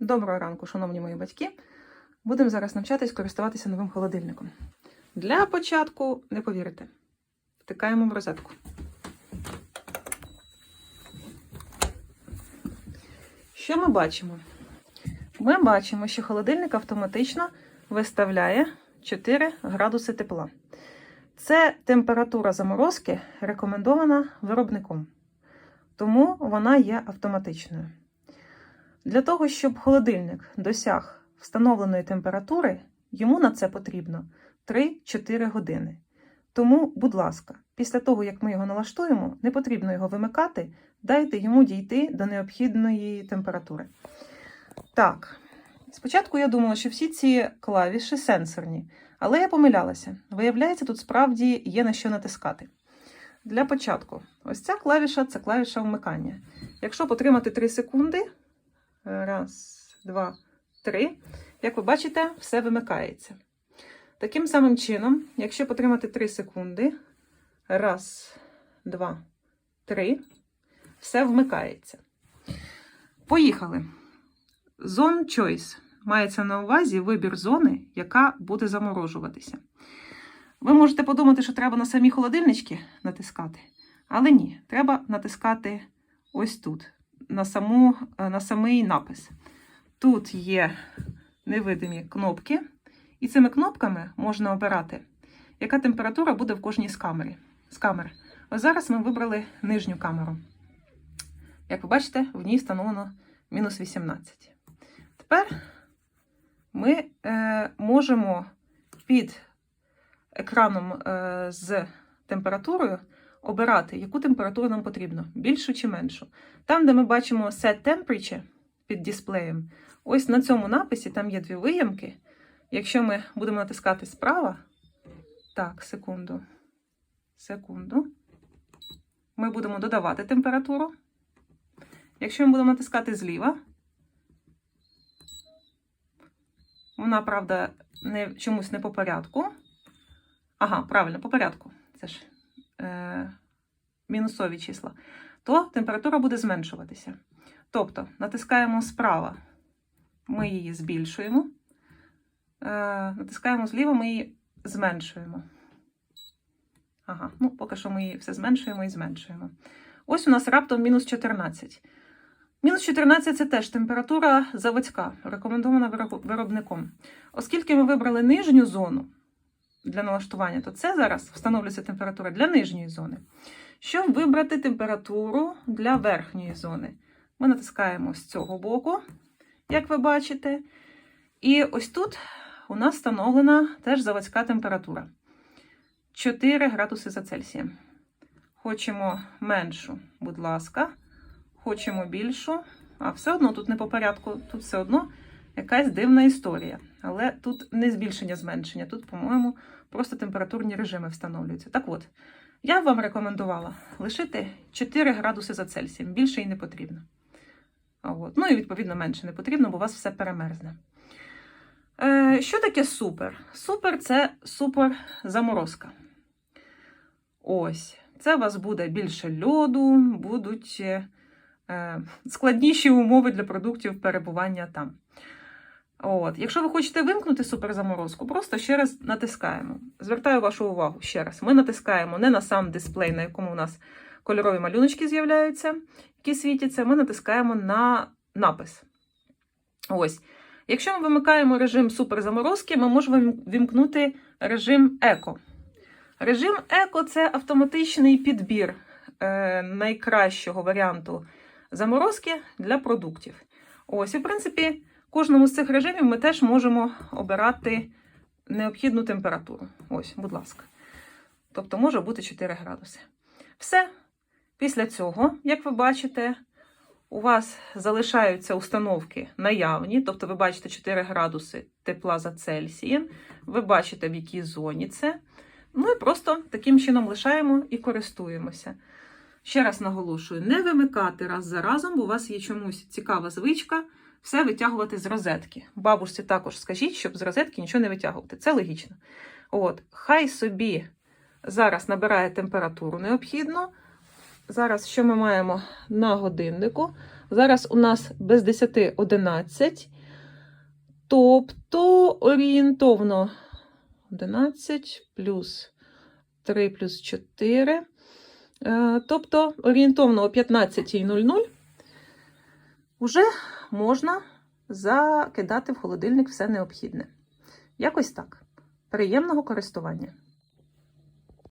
Доброго ранку, шановні мої батьки. Будемо зараз навчатись користуватися новим холодильником. Для початку, не повірите, втикаємо в розетку. Що ми бачимо? Ми бачимо, що холодильник автоматично виставляє 4 градуси тепла. Це температура заморозки рекомендована виробником, тому вона є автоматичною. Для того, щоб холодильник досяг встановленої температури, йому на це потрібно 3-4 години. Тому, будь ласка, після того, як ми його налаштуємо, не потрібно його вимикати, дайте йому дійти до необхідної температури. Так, спочатку я думала, що всі ці клавіші сенсорні, але я помилялася. Виявляється, тут справді є на що натискати. Для початку, ось ця клавіша це клавіша вмикання. Якщо потримати 3 секунди, Раз, два, три. Як ви бачите, все вимикається. Таким самим чином, якщо потримати 3 секунди, раз, два, три, все вмикається. Поїхали. Zone Choice. Мається на увазі вибір зони, яка буде заморожуватися. Ви можете подумати, що треба на самі холодильнички натискати, але ні, треба натискати ось тут на, саму, е, на самий напис. Тут є невидимі кнопки, і цими кнопками можна обирати, яка температура буде в кожній з камер. З камер. Ось зараз ми вибрали нижню камеру. Як ви бачите, в ній встановлено мінус 18. Тепер ми е, можемо під екраном е, з температурою обирати, яку температуру нам потрібно, більшу чи меншу. Там, де ми бачимо Set Temperature під дисплеєм, ось на цьому написі там є дві виямки. Якщо ми будемо натискати справа, так, секунду, секунду, ми будемо додавати температуру. Якщо ми будемо натискати зліва, вона, правда, не, чомусь не по порядку. Ага, правильно, по порядку. Це ж е, мінусові числа, то температура буде зменшуватися. Тобто, натискаємо справа, ми її збільшуємо, е, натискаємо зліва, ми її зменшуємо. Ага, ну поки що ми її все зменшуємо і зменшуємо. Ось у нас раптом мінус 14. Мінус 14 це теж температура заводська, рекомендована виробником. Оскільки ми вибрали нижню зону, для налаштування, то це зараз встановлюється температура для нижньої зони. Щоб вибрати температуру для верхньої зони, ми натискаємо з цього боку, як ви бачите. І ось тут у нас встановлена теж заводська температура 4 градуси за Цельсієм. Хочемо меншу, будь ласка, хочемо більшу, а все одно тут не по порядку, тут все одно якась дивна історія. Але тут не збільшення зменшення, тут, по-моєму, просто температурні режими встановлюються. Так от, я вам рекомендувала лишити 4 градуси за Цельсієм, більше і не потрібно. От. Ну і, відповідно, менше не потрібно, бо у вас все перемерзне. Е, Що таке супер? Супер це супер заморозка. Ось. Це у вас буде більше льоду, будуть е, складніші умови для продуктів перебування там. От. Якщо ви хочете вимкнути суперзаморозку, просто ще раз натискаємо. Звертаю вашу увагу ще раз. Ми натискаємо не на сам дисплей, на якому у нас кольорові малюночки з'являються, які світяться, ми натискаємо на напис. Ось. Якщо ми вимикаємо режим суперзаморозки, ми можемо вімкнути режим еко. Режим еко це автоматичний підбір е, найкращого варіанту заморозки для продуктів. Ось, в принципі кожному з цих режимів ми теж можемо обирати необхідну температуру. Ось, будь ласка. Тобто може бути 4 градуси. Все. Після цього, як ви бачите, у вас залишаються установки наявні, тобто ви бачите 4 градуси тепла за Цельсієм, ви бачите, в якій зоні це. Ну і просто таким чином лишаємо і користуємося. Ще раз наголошую: не вимикати раз за разом, бо у вас є чомусь цікава звичка все витягувати з розетки. Бабусі також скажіть, щоб з розетки нічого не витягувати. Це логічно. От, Хай собі зараз набирає температуру необхідну. Зараз, що ми маємо на годиннику? Зараз у нас без 10 11. Тобто орієнтовно 11 плюс 3 плюс 4. Е, Тобто орієнтовно о 15.00 вже можна закидати в холодильник все необхідне. Якось так. Приємного користування!